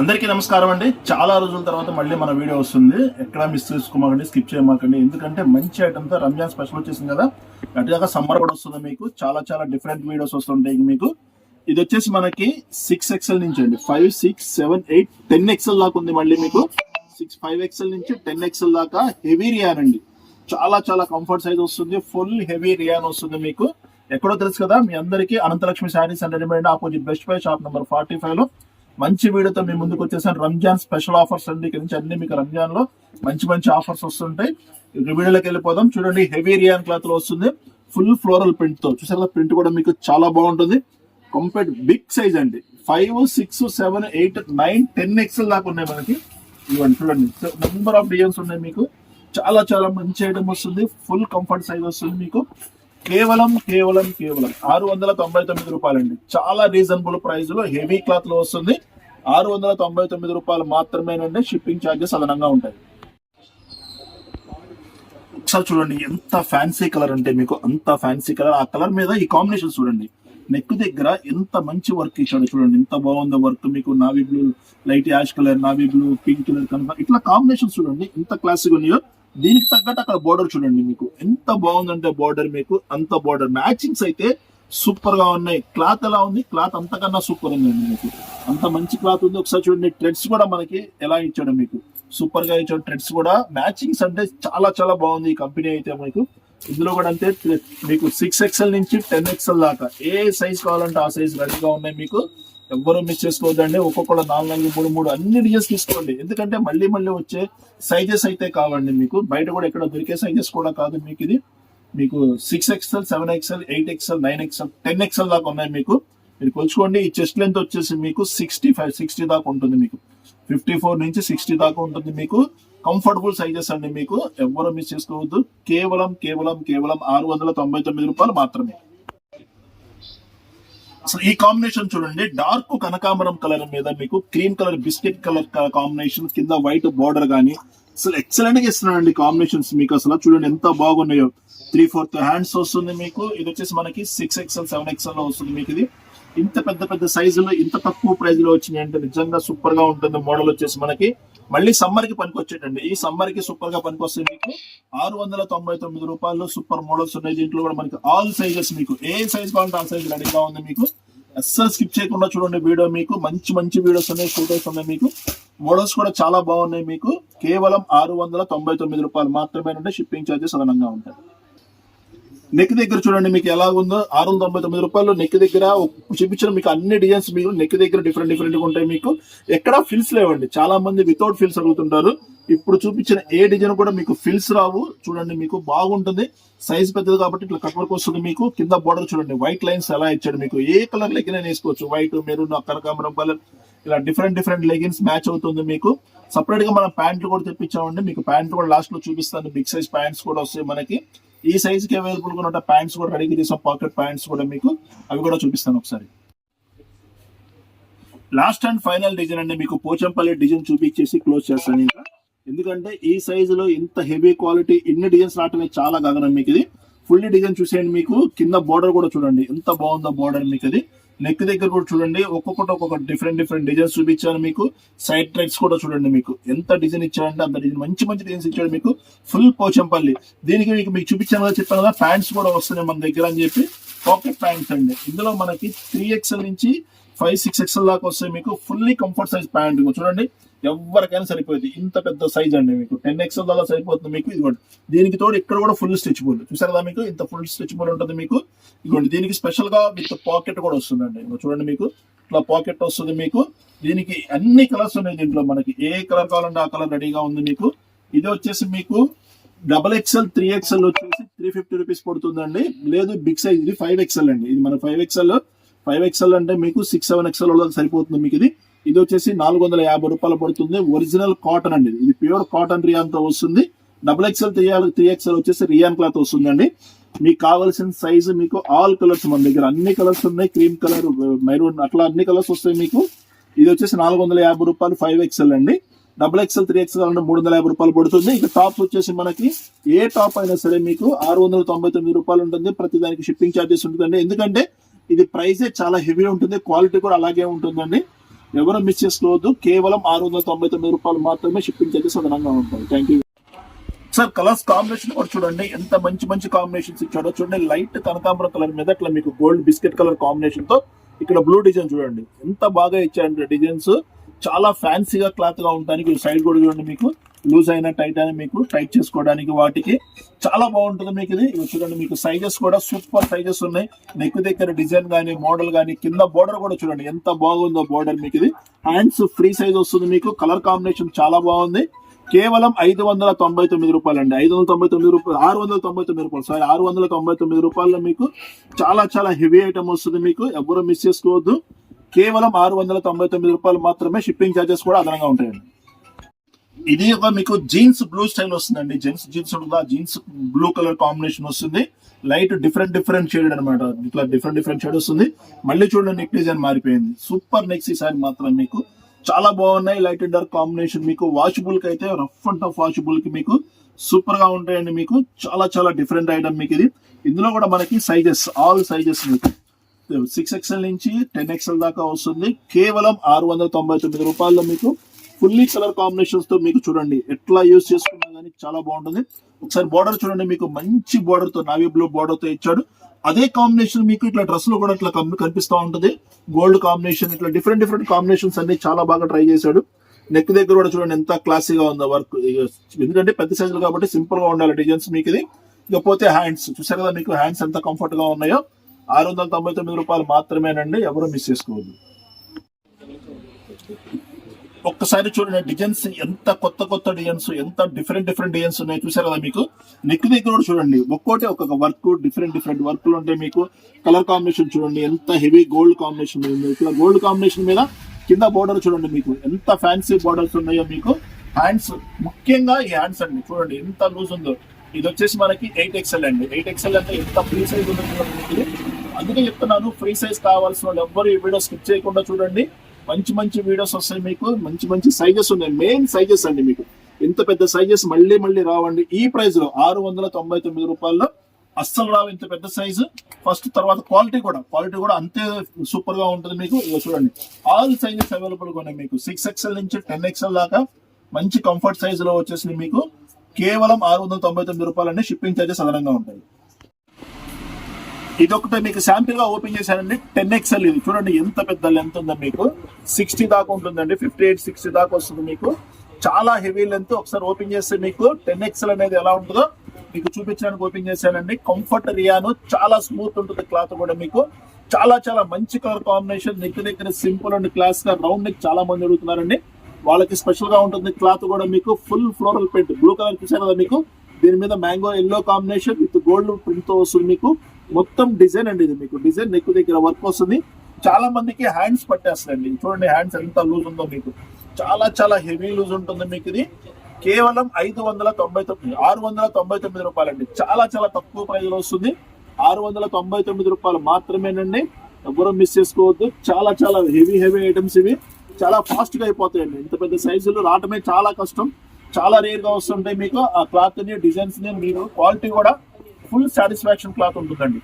అందరికీ నమస్కారం అండి. చాలా రోజుల తర్వాత మళ్ళీ మన వీడియో వస్తుంది. ఎక్కడ మిస్ చేసుకోమాకండి స్కిప్ చేయమాకండి. ఎందుకంటే మంచి ఐటమ్తో రంజాన్ స్పెషల్ వచ్చేసింది కదా. అటుగా సమ్మర్ కూడా వస్తుంది మీకు. చాలా చాలా డిఫరెంట్ వీడియోస్ వస్తుంటాయి మీకు. ఇది వచ్చేసి మనకి సిక్స్ ఎక్స్ఎల్ నుంచి అండి. Five six seven eight ten XL దాకా ఉంది మళ్ళీ మీకు. సిక్స్ ఫైవ్ ఎక్స్ఎల్ నుంచి టెన్ ఎక్స్ఎల్ దాకా హెవీ రియాన్ అండి. చాలా చాలా కంఫర్ట్ సైజ్ వస్తుంది. ఫుల్ హెవీ రియాన్ వస్తుంది మీకు. ఎక్కడో తెలుసు కదా మీ అందరికీ Anantalakshmi sarees and readymade opposite best buy shop number forty ఫైవ్లో. మంచి వీడియోతో మీ ముందుకు వచ్చేసాను. రంజాన్ స్పెషల్ ఆఫర్స్ అండి. ఇక్కడ నుంచి అన్ని మీకు రంజాన్లో మంచి మంచి ఆఫర్స్ వస్తుంటాయి. వీడియోలోకి వెళ్ళిపోదాం. చూడండి హెవీ రియాన్ క్లాత్లో వస్తుంది. ఫుల్ ఫ్లోరల్ ప్రింట్తో చూసారా ప్రింట్ కూడా మీకు చాలా బాగుంటుంది. కంప్లీట్ బిగ్ సైజ్ అండి. Five six seven eight nine ten XL దాకా ఉన్నాయి మనకి. ఇవ్వండి చూడండి. నెంబర్ ఆఫ్ డిజైన్స్ ఉన్నాయి మీకు. చాలా చాలా మంచి ఐటమ్ వస్తుంది. ఫుల్ కంఫర్ట్ సైజ్ వస్తుంది మీకు. కేవలం కేవలం కేవలం ఆరు వందల తొంభై తొమ్మిది రూపాయలండి. చాలా రీజనబుల్ ప్రైస్లో హెవీ క్లాత్లో వస్తుంది. ఆరు వందల తొంభై తొమ్మిది రూపాయలు మాత్రమేనండి షిప్పింగ్ ఛార్జెస్ అదనంగా ఉంటాయి. ఒకసారి చూడండి ఎంత ఫ్యాన్సీ కలర్ అంటే మీకు అంత ఫ్యాన్సీ కలర్ ఆ కలర్ మీద ఈ కాంబినేషన్ చూడండి. నెక్ దగ్గర ఎంత మంచి వర్క్ ఇచ్చాడు చూడండి. ఎంత బాగుందో వర్క్ మీకు. Navy blue light ash colour navy blue pink colour కనుక ఇట్లా కాంబినేషన్ చూడండి ఎంత క్లాసిక్ ఉన్నాయో. దీనికి తగ్గట్టు అక్కడ బోర్డర్ చూడండి మీకు. ఎంత బాగుందంటే బోర్డర్ మీకు. అంత బోర్డర్ మ్యాచింగ్స్ అయితే సూపర్గా ఉన్నాయి. క్లాత్ ఎలా ఉంది? క్లాత్ అంతకన్నా సూపర్ ఉందండి మీకు. అంత మంచి క్లాత్ ఉంది. ఒకసారి చూడండి. ట్రెడ్స్ కూడా మనకి ఎలా ఇచ్చాడు మీకు. సూపర్గా ఇచ్చాడు. ట్రెడ్స్ కూడా మ్యాచింగ్స్ అంటే చాలా చాలా బాగుంది ఈ కంపెనీ అయితే మీకు. ఇందులో కూడా అంతే మీకు సిక్స్ ఎక్స్ఎల్ నుంచి టెన్ ఎక్స్ఎల్ దాకా. ఏ సైజ్ కావాలంటే ఆ సైజ్ రెడీగా ఉన్నాయి మీకు. ఎవ్వరూ మిస్ చేసుకోవద్దండి. ఒక్కొక్కరు నాలుగు నాలుగు మూడు మూడు అన్ని డిజైన్స్ తీసుకోండి. ఎందుకంటే మళ్ళీ మళ్ళీ వచ్చే సైజెస్ అయితే కావండి మీకు. బయట కూడా ఎక్కడ దొరికే సైజెస్ కూడా కాదు మీకు ఇది. మీకు six XL seven XL eight XL nine XL ten XL దాకా ఉన్నాయి మీకు. మీరు కొలుచుకోండి ఈ చెస్ట్ లెంత్ వచ్చేసి మీకు సిక్స్టీ ఫైవ్ సిక్స్టీ దాకా ఉంటుంది మీకు. ఫిఫ్టీ ఫోర్ నుంచి సిక్స్టీ దాకా ఉంటుంది మీకు. కంఫర్టబుల్ సైజెస్ అండి మీకు. ఎవ్వరూ మిస్ చేసుకోవద్దు. కేవలం కేవలం కేవలం ఆరు వందల తొంభై తొమ్మిది రూపాయలు మాత్రమే. అసలు ఈ కాంబినేషన్ చూడండి. డార్క్ కనకాంబరం కలర్ మీద మీకు cream colour biscuit colour combination కింద వైట్ బార్డర్ గానీ. అసలు ఎక్సలెంట్గా ఇస్తున్నాడండి కాంబినేషన్స్ మీకు అసలు. చూడండి ఎంత బాగున్నాయో. త్రీ ఫోర్త్ హ్యాండ్స్ వస్తుంది మీకు. ఇది వచ్చేసి మనకి సిక్స్ ఎక్స్ఎల్ సెవెన్ ఎక్స్ఎల్లో వస్తుంది మీకు ఇది. ఇంత పెద్ద పెద్ద సైజులో ఇంత తక్కువ ప్రైజ్లో వచ్చినాయి అంటే నిజంగా సూపర్గా ఉంటుంది మోడల్ వచ్చేసి మనకి. మళ్ళీ సమ్మర్కి పనికొచ్చేటండి. ఈ సమ్మర్కి సూపర్గా పనికొస్తుంది మీకు. ఆరు వందల తొంభై తొమ్మిది రూపాయలు సూపర్ మోడల్స్ ఉన్నాయి. దీంట్లో కూడా మనకి ఆల్ సైజెస్ మీకు. ఏ సైజ్ కావాలంటే ఆ సైజ్ రెడీగా ఉంది మీకు. అస్సలు స్కిప్ చేయకుండా చూడండి వీడియో మీకు. మంచి మంచి వీడియోస్ ఉన్నాయి ఫోటోస్ ఉన్నాయి మీకు. మోడల్స్ కూడా చాలా బాగున్నాయి మీకు. కేవలం ఆరు వందల తొంభై తొమ్మిది రూపాయలు మాత్రమే షిప్పింగ్ ఛార్జెస్ అదనంగా ఉంటాయి. నెక్ దగ్గర చూడండి మీకు ఎలా ఉందో. ఆరు వందల తొంభై తొమ్మిది రూపాయలు నెక్ దగ్గర. చూపించిన మీకు అన్ని డిజైన్స్ మీకు నెక్ దగ్గర డిఫరెంట్ డిఫరెంట్ ఉంటాయి మీకు. ఎక్కడ ఫిల్స్ లేవండి. చాలా మంది వితౌట్ ఫిల్స్ అడుగుతుంటారు. ఇప్పుడు చూపించిన ఏ డిజైన్ కూడా మీకు ఫిల్స్ రావు. చూడండి మీకు బాగుంటుంది. సైజ్ పెద్దది కాబట్టి ఇట్లా కట్ వర్క్ వస్తుంది మీకు. కింద బోర్డర్ చూడండి. వైట్ లైన్స్ ఎలా ఇచ్చాడు మీకు. ఏ కలర్ లెగ్గిన వేసుకోవచ్చు. వైట్ మెరూన్ కనకాంబరం కలర్ ఇలా డిఫరెంట్ డిఫరెంట్ లెగిన్స్ మ్యాచ్ అవుతుంది మీకు. సపరేట్గా మనం ప్యాంట్లు కూడా తెప్పించామండి. మీకు ప్యాంట్లు కూడా లాస్ట్లో చూపిస్తాను. బిగ్ సైజ్ ప్యాంట్స్ కూడా వస్తాయి మనకి. ఈ సైజ్కి అవైలబుల్గా ఉన్న ప్యాంట్స్ కూడా రెడీకి తీసాం పాకెట్ ప్యాంట్స్ కూడా మీకు అవి కూడా చూపిస్తాను ఒకసారి. లాస్ట్ అండ్ ఫైనల్ డిజైన్ అండి. మీకు పోచంపల్లి డిజైన్ చూపించేసి క్లోజ్ చేస్తాను ఇంకా. ఎందుకంటే ఈ సైజ్లో ఇంత హెవీ క్వాలిటీ ఇన్ని డిజైన్స్ రావటమే చాలా గగనం మీకు ఇది. ఫుల్లీ డిజైన్ చూసేయండి మీకు. కింద బోర్డర్ కూడా చూడండి. ఎంత బాగుందో బోర్డర్ మీకు ఇది. నెక్ దగ్గర కూడా చూడండి ఒక్కొక్కటి ఒక్కొక్క డిఫరెంట్ డిఫరెంట్ డిజైన్స్ చూపించాను మీకు. సైడ్ ట్రెక్స్ కూడా చూడండి మీకు. ఎంత డిజైన్ ఇచ్చాడంటే అంత డిజైన్ మంచి మంచి డిజైన్స్ ఇచ్చాడు మీకు. ఫుల్ పోచంపల్లి. దీనికి మీకు మీకు చూపించాను కదా చెప్పాను కదా ప్యాంట్స్ కూడా వస్తున్నాయి మన దగ్గర అని చెప్పి. పాకెట్ ప్యాంట్స్ అండి. ఇందులో మనకి త్రీ ఎక్స్ఎల్ నుంచి ఫైవ్ సిక్స్ ఎక్స్ఎల్ దాకా వస్తాయి మీకు. ఫుల్లీ కంఫర్ట్ సైజ్ ప్యాంట్ చూడండి. ఎవరికైనా సరిపోయేది. ఇంత పెద్ద సైజ్ అండి మీకు. టెన్ ఎక్స్ఎల్ దాకా సరిపోతుంది మీకు ఇదిగోండి. దీనికి తోడు ఇక్కడ కూడా ఫుల్ స్ట్రెచబుల్ చూసారు కదా మీకు? ఇంత ఫుల్ స్టిచ్బుల్ ఉంటుంది మీకు. ఇదిగోండి దీనికి స్పెషల్గా విత్ పాకెట్ కూడా వస్తుందండి. చూడండి మీకు. ఇట్లా పాకెట్ వస్తుంది మీకు. దీనికి అన్ని కలర్స్ ఉన్నాయి దీంట్లో మనకి. ఏ కలర్ కావాలంటే ఆ కలర్ రెడీగా ఉంది మీకు. ఇది వచ్చేసి మీకు డబల్ ఎక్స్ఎల్ త్రీ ఎక్స్ఎల్ వచ్చేసి త్రీ ఫిఫ్టీ రూపీస్ పడుతుందండి. లేదు బిగ్ సైజ్ ఇది ఫైవ్ ఎక్స్ఎల్ అండి. ఇది మన ఫైవ్ ఎక్స్ఎల్ ఫైవ్ ఎక్స్ఎల్ అంటే మీకు సిక్స్ సెవెన్ ఎక్స్ఎల్ సరిపోతుంది మీకు ఇది. ఇది వచ్చేసి నాలుగు వందల యాభై రూపాయలు పడుతుంది. ఒరిజినల్ కాటన్ అండి. ఇది ప్యూర్ కాటన్ రియాన్తో వస్తుంది. Double XL three three XL వచ్చేసి రియాన్ క్లాత్ వస్తుందండి. మీకు కావాల్సిన సైజు మీకు ఆల్ కలర్స్ మన దగ్గర. అన్ని కలర్స్ ఉన్నాయి. క్రీమ్ కలర్ మెరూన్ అట్లా అన్ని కలర్స్ వస్తాయి మీకు. ఇది వచ్చేసి నాలుగు వందల యాభై రూపాయలు ఫైవ్ ఎక్స్ఎల్ అండి. డబుల్ ఎక్స్ఎల్ త్రీ ఎక్స్ఎల్ అంటే మూడు వందల యాభై రూపాయలు పడుతుంది. ఇక టాప్స్ వచ్చేసి మనకి ఏ టాప్ అయినా సరే మీకు ఆరు వందల తొంభై తొమ్మిది రూపాయలు ఉంటుంది. ప్రతి దానికి షిప్పింగ్ ఛార్జెస్ ఉంటుందండి. ఎందుకంటే ఇది ప్రైసే చాలా హెవీ ఉంటుంది. క్వాలిటీ కూడా అలాగే ఉంటుందండి. ఎవరు మిస్ చేసుకోవద్దు. కేవలం ఆరు వందల తొంభై తొమ్మిది రూపాయలు మాత్రమే షిప్పింగ్ చార్జెస్ అదనంగా ఉంటుంది thank you sir colours combination కూడా చూడండి. ఎంత మంచి మంచి కాంబినేషన్స్ ఇచ్చాడో చూడండి. లైట్ కనకాంబరం కలర్ మీద అట్లా మీకు గోల్డ్ బిస్కెట్ కలర్ కాంబినేషన్తో ఇక్కడ బ్లూ డిజైన్ చూడండి. ఎంత బాగా ఇచ్చారంటే డిజైన్స్ చాలా ఫ్యాన్సీగా క్లాత్గా ఉండడానికి సైడ్ కూడా చూడండి మీకు. లూజ్ అయిన టైట్ అయినా మీకు టైట్ చేసుకోవడానికి వాటికి చాలా బాగుంటుంది మీకు ఇది. చూడండి మీకు సైజెస్ కూడా సూపర్ సైజెస్ ఉన్నాయి. నెక్ దగ్గర డిజైన్ కానీ మోడల్ కానీ కింద బోర్డర్ కూడా చూడండి ఎంత బాగుందో బోర్డర్ మీకు ఇది. హ్యాండ్స్ ఫ్రీ సైజ్ వస్తుంది మీకు. కలర్ కాంబినేషన్ చాలా బాగుంది. కేవలం ఐదు వందల తొంభై తొమ్మిది రూపాయలు అండి ఐదు వందల తొంభై తొమ్మిది రూపాయలు ఆరు వందల తొంభై తొమ్మిది రూపాయలు. సారీ ఆరు వందల తొంభై తొమ్మిది రూపాయల్లో మీకు చాలా చాలా హెవీ ఐటమ్ వస్తుంది మీకు. ఎవరు మిస్ చేసుకోవద్దు. కేవలం ఆరు వందల తొంభై తొమ్మిది రూపాయలు మాత్రమే షిప్పింగ్ ఛార్జెస్ కూడా అదనంగా ఉంటాయండి. ఇది ఒక మీకు జీన్స్ బ్లూ స్టైల్ వస్తుందండి. జెంట్స్ జీన్స్ ఉంటుందా జీన్స్ బ్లూ కలర్ కాంబినేషన్ వస్తుంది. లైట్ డిఫరెంట్ డిఫరెంట్ షేడ్ అనమాట ఇట్లా డిఫరెంట్ డిఫరెంట్ షేడ్ వస్తుంది. మళ్ళీ చూడండి నెక్ డిజైన్ మారిపోయింది. సూపర్ నెక్స్ ఈసారి మాత్రం మీకు. చాలా బాగున్నాయి. లైట్ అండ్ డార్క్ కాంబినేషన్ మీకు. వాషబుల్కి అయితే రఫ్ అండ్ టఫ్ వాషబుల్కి మీకు సూపర్గా ఉంటాయండి మీకు. చాలా చాలా డిఫరెంట్ ఐటమ్ మీకు ఇది. ఇందులో కూడా మనకి సైజెస్ ఆల్ సైజెస్ మీకు. సిక్స్ ఎక్స్ఎల్ నుంచి టెన్ ఎక్స్ఎల్ దాకా వస్తుంది. కేవలం ఆరు వందల తొంభై తొమ్మిది రూపాయల్లో మీకు ఫుల్లీ కలర్ కాంబినేషన్స్తో మీకు చూడండి ఎట్లా యూస్ చేసుకున్నా కానీ చాలా బాగుంటుంది. ఒకసారి బార్డర్ చూడండి మీకు మంచి బార్డర్తో నావీ బ్లూ బార్డర్తో ఇచ్చాడు. అదే కాంబినేషన్ మీకు ఇట్లా డ్రెస్లో కూడా ఇట్లా కనిపిస్తూ కనిపిస్తా ఉంటది. గోల్డ్ కాంబినేషన్ ఇట్లా డిఫరెంట్ డిఫరెంట్ కాంబినేషన్స్ అన్ని చాలా బాగా ట్రై చేశాడు. నెక్ దగ్గర కూడా చూడండి ఎంత క్లాసీగా ఉందో వర్క్. ఎందుకంటే పెద్ద సైజులు కాబట్టి సింపుల్గా ఉండాలి డిజైన్స్ మీకు ఇది. ఇకపోతే హ్యాండ్స్ చూసారు కదా మీకు హ్యాండ్స్ ఎంత కంఫర్ట్గా ఉన్నాయో? ఆరు వందల తొంభై తొమ్మిది రూపాయలు మాత్రమేనండి ఎవరు మిస్ చేసుకోవద్దు. ఒక్కసారి చూడండి డిజైన్స్ ఎంత కొత్త కొత్త డిజైన్స్ ఎంత డిఫరెంట్ డిఫరెంట్ డిజైన్స్ ఉన్నాయి చూసారు కదా మీకు? నెక్ దగ్గర కూడా చూడండి ఒక్కోటి ఒక్కొక్క వర్క్ డిఫరెంట్ డిఫరెంట్ వర్క్లు ఉంటాయి మీకు. కలర్ కాంబినేషన్ చూడండి ఎంత హెవీ గోల్డ్ కాంబినేషన్ ఉంది ఇట్లా గోల్డ్ కాంబినేషన్ మీద కింద బోర్డర్ చూడండి మీకు. ఎంత ఫ్యాన్సీ బోర్డర్స్ ఉన్నాయో మీకు. హ్యాండ్స్ ముఖ్యంగా ఈ హ్యాండ్స్ అండి చూడండి ఎంత లూజ్ ఉందో. ఇది వచ్చేసి మనకి ఎయిట్ ఎక్స్ఎల్ అండి. ఎయిట్ ఎక్స్ఎల్ అంటే ఎంత ఫ్రీ సైజ్ ఉందో చూడండి మీకు. అందుకే చెప్తున్నాను ఫ్రీ సైజ్ కావాల్సిన వాళ్ళు ఎవ్వరు ఈ వీడియో స్కిప్ చేయకుండా చూడండి. మంచి మంచి వీడియోస్ వస్తాయి మీకు మంచి మంచి సైజెస్ ఉన్నాయి. మెయిన్ సైజెస్ అండి మీకు. ఇంత పెద్ద సైజెస్ మళ్ళీ మళ్ళీ రావండి. ఈ ప్రైస్లో ఆరు వందల తొంభై తొమ్మిది రూపాయల్లో అస్సలు రావు ఇంత పెద్ద సైజు ఫస్ట్ తర్వాత క్వాలిటీ కూడా. క్వాలిటీ కూడా అంతే సూపర్గా ఉంటుంది మీకు. చూడండి. ఆల్ సైజెస్ అవైలబుల్గా ఉన్నాయి మీకు. సిక్స్ ఎక్స్ఎల్ నుంచి టెన్ ఎక్స్ఎల్ దాకా మంచి కంఫర్ట్ సైజ్లో వచ్చేసి మీకు. కేవలం ఆరు వందల తొంభై తొమ్మిది రూపాయలండి షిప్పింగ్ చార్జెస్ అదనంగా ఉంటాయి. ఇదొకటి మీకు శాంపిల్గా ఓపెన్ చేశానండి. టెన్ ఎక్స్ఎల్ ఇది చూడండి ఎంత పెద్ద లెంత్ ఉందో మీకు. సిక్స్టీ దాకా ఉంటుందండి. ఫిఫ్టీ ఎయిట్ సిక్స్టీ దాకా వస్తుంది మీకు. చాలా హెవీ లెంత్ ఒకసారి ఓపెన్ చేస్తే మీకు టెన్ ఎక్స్ఎల్ అనేది ఎలా ఉంటుందో మీకు చూపించడానికి ఓపెన్ చేశానండి. కంఫర్ట్ రియాను చాలా స్మూత్ ఉంటుంది క్లాత్ కూడా మీకు. చాలా చాలా మంచి కలర్ కాంబినేషన్ నెక్ దగ్గర సింపుల్ అండ్ క్లాస్గా రౌండ్ నెక్ చాలా మంది అడుగుతున్నారండి. వాళ్ళకి స్పెషల్గా ఉంటుంది క్లాత్ కూడా మీకు. Full floral print blue colour చూసారు కదా మీకు? దీని మీద mango yellow combination with gold ప్రింట్తో వస్తుంది మీకు. మొత్తం డిజైన్ అండి ఇది మీకు. డిజైన్ నెక్ దగ్గర వర్క్ వస్తుంది. చాలా మందికి హ్యాండ్స్ పట్టేస్తాయండి. చూడండి హ్యాండ్స్ ఎంత లూజ్ ఉందో మీకు. చాలా చాలా హెవీ లూజ్ ఉంటుంది మీకు ఇది. కేవలం ఐదు వందల తొంభై తొమ్మిది ఆరు వందల తొంభై తొమ్మిది రూపాయలండి. చాలా చాలా తక్కువ ప్రైజ్లో వస్తుంది. ఆరు వందల తొంభై తొమ్మిది రూపాయలు మాత్రమేనండి. ఎవరు మిస్ చేసుకోవద్దు. చాలా చాలా హెవీ హెవీ ఐటమ్స్ ఇవి. చాలా ఫాస్ట్గా అయిపోతాయండి. ఇంత పెద్ద సైజులు రావటమే చాలా కష్టం. చాలా రేర్గా వస్తుంటాయి మీకు. ఆ క్లాత్ని డిజైన్స్ని మీరు క్వాలిటీ కూడా ఫుల్ సాటిస్ఫాక్షన్ క్లాత్ ఉంటుందండి.